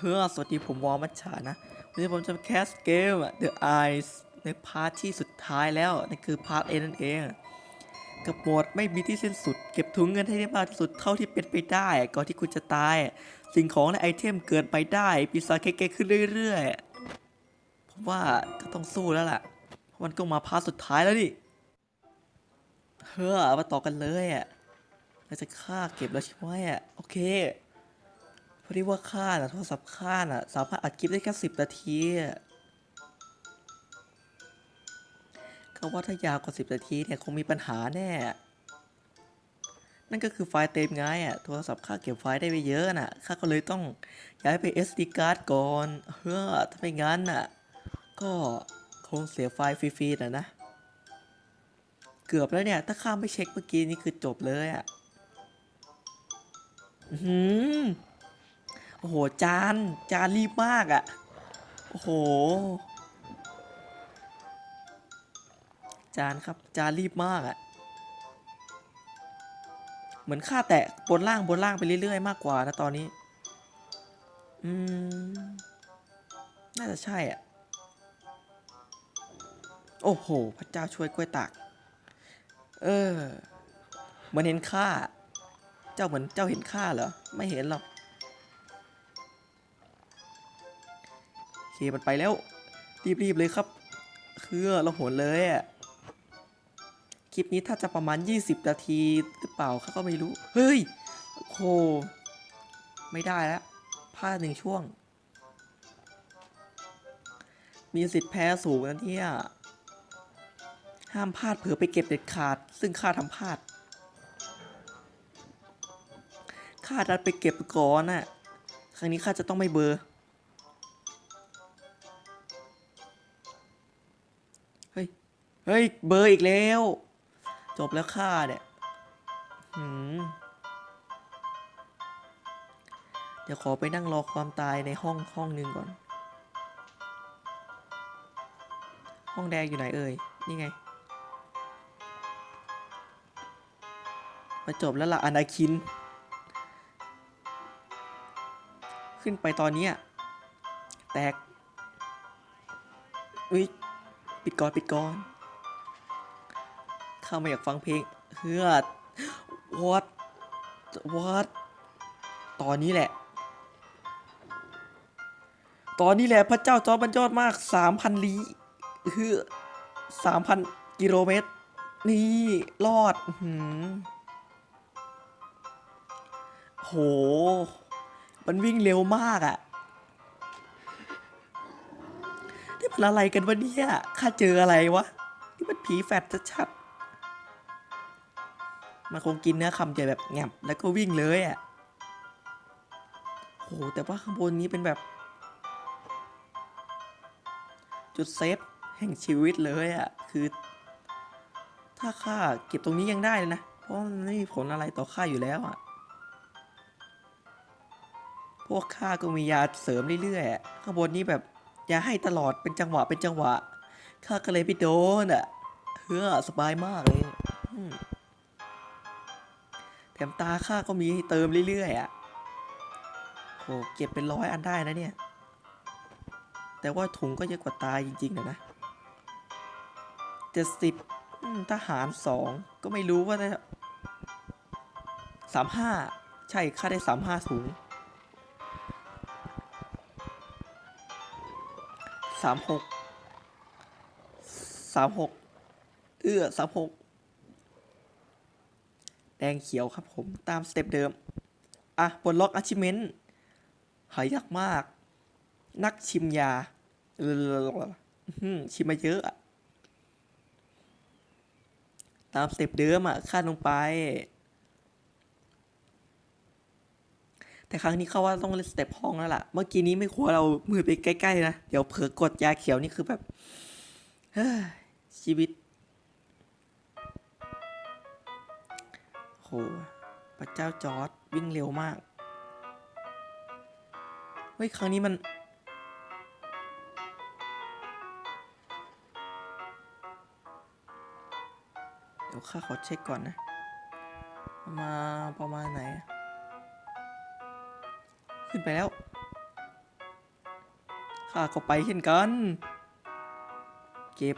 เฮ้อสวัสดีผมวอลมัชชานะ วันนี้ผมจะแคสเกม The Eyes ในพาร์ทที่สุดท้ายแล้วนั่นคือพาร์ทเอนั่นเอง กับโหมดไม่มีที่สิ้นสุด เก็บถุงเงินให้ได้มากที่สุดเท่าที่เป็นไปได้ ก่อนที่คุณจะตาย สิ่งของและไอเทมเกินไปได้ปีศาจเก๊กขึ้นเรื่อยๆ ผมว่าก็ต้องสู้แล้วล่ะเพราะมันก็มาพาร์ทสุดท้ายแล้วนี่เฮ้อมาต่อกันเลยอะเราจะฆ่าเก็บแล้วใช่ไหมอะโอเค พอดีว่าข้าน่ะโทรศัพท์ข้าน่ะสามารถอัดคลิปได้แค่สิบนาทีก็ว่าถ้ายาวกว่าสิบนาทีเนี่ยคงมีปัญหาแน่ นั่นก็คือไฟล์เต็มไงอะโทรศัพท์ข้าเก็บไฟล์ได้ไม่เยอะน่ะข้าก็เลยต้องย้ายไป SD card ก่อนเฮ้อถ้าไม่งั้นน่ะ ก็คงเสียไฟล์ฟรีๆนะนะ เกือบแล้วเนี่ย ถ้าข้าไม่เช็คเมื่อกี้นี่คือจบเลยอะ อื โอ้โห จาน จานรีบมากอะ่ะ โอ้โห จานครับ จานรีบมากอะ่ะ เหมือนค่าแตะบนล่างบนล่างไปเรื่อยๆ มากกว่านะตอนนี้ อืม น่าจะใช่อะ โอ้โห พระเจ้าช่วยกล้วยตากเออ เหมือนเห็นค่าเจ้าเหมือนเจ้าเห็นค่าเหรอ ไม่เห็นหรอก เคมันไปแล้วรีบๆเลยครับ คือเราโหนเลยอะคลิปนี้ถ้าจะประมาณ 20 นาทีหรือเปล่าเขาก็ไม่รู้ เฮ้ยโอ้โหไม่ได้แล้วพลาดหนึ่งช่วง มีสิทธิ์แพ้สูงนะเนี่ย ห้ามพลาดเผื่อไปเก็บเด็ดขาด ซึ่งข้าทำพลาดข้าดันไปเก็บก่อนน่ะ ครั้งนี้ข้าจะต้องไม่เบอร์ เฮ้ย เบอร์อีกแล้ว จบแล้วค่าเนี่ยหืมเดี๋ยวขอไปนั่งรอความตายในห้องห้องหนึ่งก่อน ห้องแดงอยู่ไหนเอ่ย นี่ไงมาจบแล้วล่ะอนาคิน ขึ้นไปตอนเนี้ยแตก อุ้ย ปิดก่อน ปิดก่อน ข้าไม่อยากฟังเพลงเฮือด what what ตอนนี้แหละ ตอนนี้แหละพระเจ้าจอมันยอดมาก3,000ลี้เฮือ3,000กิโลเมตร นี่รอดหือโห มันวิ่งเร็วมากอะ่ะนี่มันอะไรกันวะเนี่ย ข้าเจออะไรวะ นี่มันผีแฟดชัดๆ มันคงกินเนื้อคำใหญ่แบบแงบแล้วก็วิ่งเลยอะ่ะโหแต่ว่าข้างบนนี้เป็นแบบ จุดเซฟแห่งชีวิตเลยอะ่ะ คือ ถ้าข้าเก็บตรงนี้ยังได้เลยนะ เพราะมันไม่มีผลอะไรต่อข้าอยู่แล้วอะ พวกข้าก็มียาเสริมเรื่อยๆข้างบนนี้แบบยาให้ตลอดเป็นจังหวะเป็นจังหวะข้าก็เลยไปโดนอะเฮ้อสบายมากเลยอืม ถมตาข้าก็มีให้เติมเรื่อยๆอะโหเก็บเป็นร้อยอันได้นะเนี่ย แต่ว่าถุงก็เยอะกว่าตาจริงๆนะนะเจ็ดสิบทหารสองก็ไม่รู้ว่าจะสามห้าใช่ข้าได้สามห้าถุงสามหกสามหกเอื้อสามหก แดงเขียวครับผมตามสเต็ปเดิม อะบนล็อก achievement หายากมาก นักชิมยาเอออื้อชิมมาเยอะอะตามสเต็ปเดิมอะคาดลงไป แต่ครั้งนี้เขาว่าต้องเล่นสเต็ปห้องแล้วล่ะ เมื่อกี้นี้ไม่ควรเรามือไปใกล้ๆนะ เดี๋ยวเผลอกดยาเขียวนี่คือแบบชีวิต โหพระเจ้าจอร์ดวิ่งเร็วมาก เฮ้ย ครั้งนี้มัน เดี๋ยวข้าขอเช็คก่อนนะประมาณประมาณไหน ขึ้นไปแล้ว ข้าก็ไปเช่นกัน เก็บ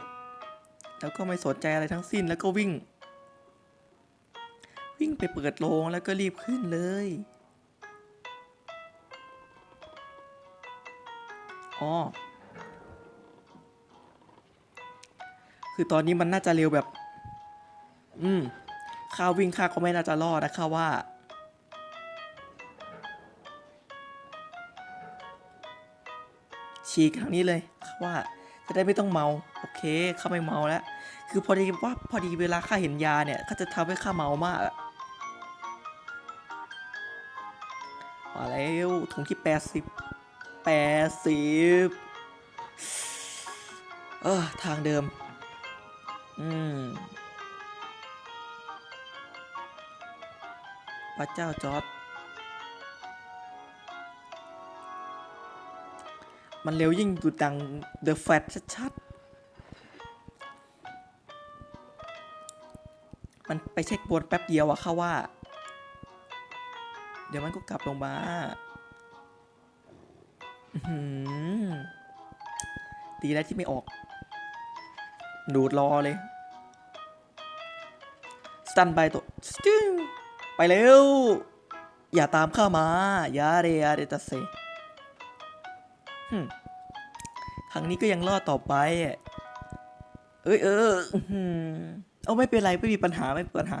แล้วก็ไม่สนใจอะไรทั้งสิ้นแล้วก็วิ่ง วิ่งไปเปิดโรงแล้วก็รีบขึ้นเลย อ๋อ คือตอนนี้มันน่าจะเร็วแบบ อืมข้าวิ่งข้าก็ไม่น่าจะรอดนะข้าว่า ฉีกทางนี้เลยข้าว่าจะได้ไม่ต้องเมาโอเคข้าไม่เมาแล้ว คือพอดีว่าพอดีเวลาข้าเห็นยาเนี่ยข้าจะทำให้ข้าเมามาก มาแล้วถุงที่แปดสิบแปดสิบเออทางเดิม อืมพระเจ้าจอร์ดมันเร็วยิ่งดูดัง The Fat ชัดๆ มันไปเช็คบนแป๊บเดียวอะค่ะว่า เดี๋ยวมันก็กลับลงมาอื้อหือดีแล้วที่ไม่ออก ดูดรอเลยสตันไปตัวสตึ้งไปเร็ว อย่าตามข้ามา อย่าเรยาเรตาเซหึครั้งนี้ก็ยังรอดต่อไป เอ้ยเออหือเอาไม่เป็นไร ไม่มีปัญหาไม่มีปัญหา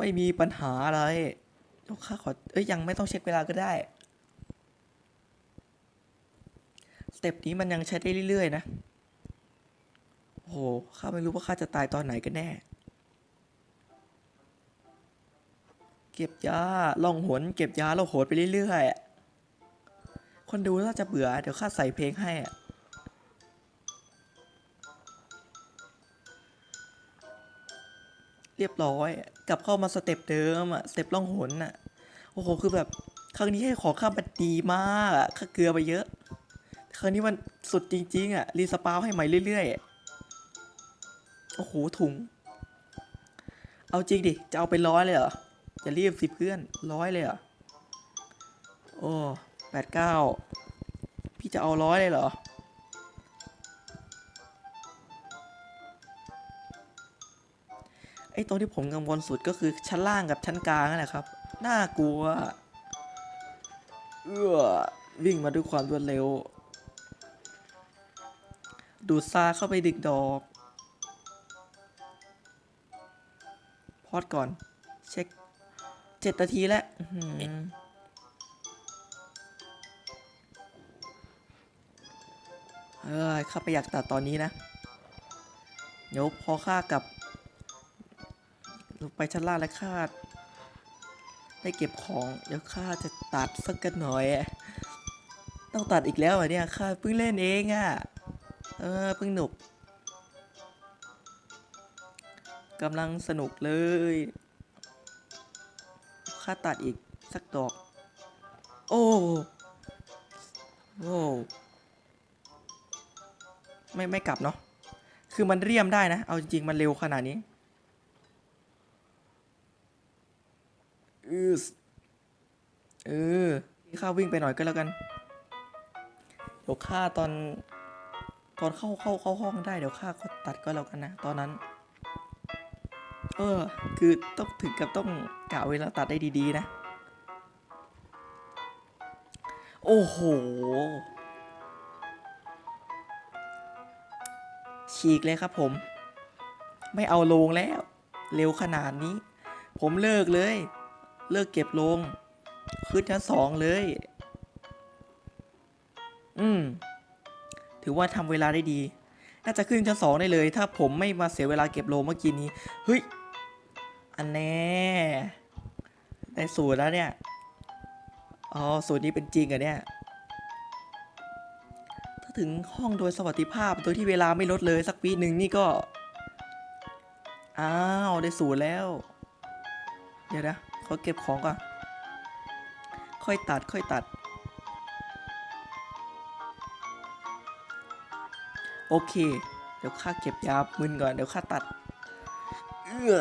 ไม่มีปัญหาอะไรเดี๋ยวข้าขอ เอ้ยยังไม่ต้องเช็คเวลาก็ได้ สเต็ปนี้มันยังใช้ได้เรื่อยๆ นะ โอ้โห ข้าไม่รู้ว่าข้าจะตายตอนไหนกันแน่ เก็บยาล่องหน เก็บยาล่องหนไปเรื่อยๆ คนดูน่าจะเบื่อ เดี๋ยวข้าใส่เพลงให้อะ เรียบร้อย กลับเข้ามาสเต็ปเดิมอะสเต็ปล่องหนอะโอ้โหคือแบบครั้งนี้ให้ขอข้ามันดีมากอะข้าเกลือไปเยอะ ครั้งนี้มันสุดจริงๆอะรีสปาวให้ใหม่เรื่อยๆอะโอ้โหถุง เอาจริงดิ จะเอาไปร้อยเลยเหรอจะรีบสิเพื่อนร้อยเลยเหรอ โอ้แปดเก้าพี่จะเอาร้อยเลยเหรอ อ้ตรงที่ผมกังวลสุดก็คือชั้นล่างกับชั้นกลางนั่นแหละครับ น่ากลัว เอื้อวิ่งมาด้วยความรวดเร็ว ดูดซาเข้าไปดึกดอก พอดก่อน เช็คเจ็ดนาทีแล้วอื้ออเอ้ยข้าไปอยากตัดตอนนี้นะ เดี๋ยวพอข้ากลับ ลงไปชั้นล่างแล้วข้าได้เก็บของ เดี๋ยวข้าจะตัดสักกันหน่อย ต้องตัดอีกแล้วเหรอเนี่ยข้าเพิ่งเล่นเองอะ่ะ เออเพิ่งหนุกกำลังสนุกเลยข้าตัดอีกสักดอก โอ้โอ้ไม่ไม่กลับเนาะ คือมันเรียมได้นะ เอาจริงๆ มันเร็วขนาดนี้ อือเออข้าวิ่งไปหน่อยก็แล้วกัน เดี๋ยวข้าตอน ตอนเข้าเข้าเข้าห้องได้เดี๋ยวข้าก็ตัดก็แล้วกันนะตอนนั้น เออ คือต้องถึงกับต้องกะเวลาตัดได้ดีๆนะ โอ้โห ฉีกเลยครับผม ไม่เอาลงแล้ว เร็วขนาดนี้ ผมเลิกเลย เลิกเก็บลง ขึ้นชั้นสองเลย อืม ถือว่าทำเวลาได้ดี น่าจะขึ้นชั้นสองได้เลย ถ้าผมไม่มาเสียเวลาเก็บโลเมื่อกี้นี้ เฮ้ย อันแน่ได้สูตรแล้วเนี่ย อ๋อ สูตรนี้เป็นจริงเหรอะเนี่ย ถ้าถึงห้องโดยสวัสดิภาพโดยที่เวลาไม่ลดเลยสักวิหนึ่งนี่ก็ อ้าว ได้สูตรแล้ว เดี๋ยวนะ อเก็บของก่อนค่อยตัดค่อยตัด โอเค เดี๋ยวข้าเก็บยามึนก่อน เดี๋ยวข้าตัด เอื้อ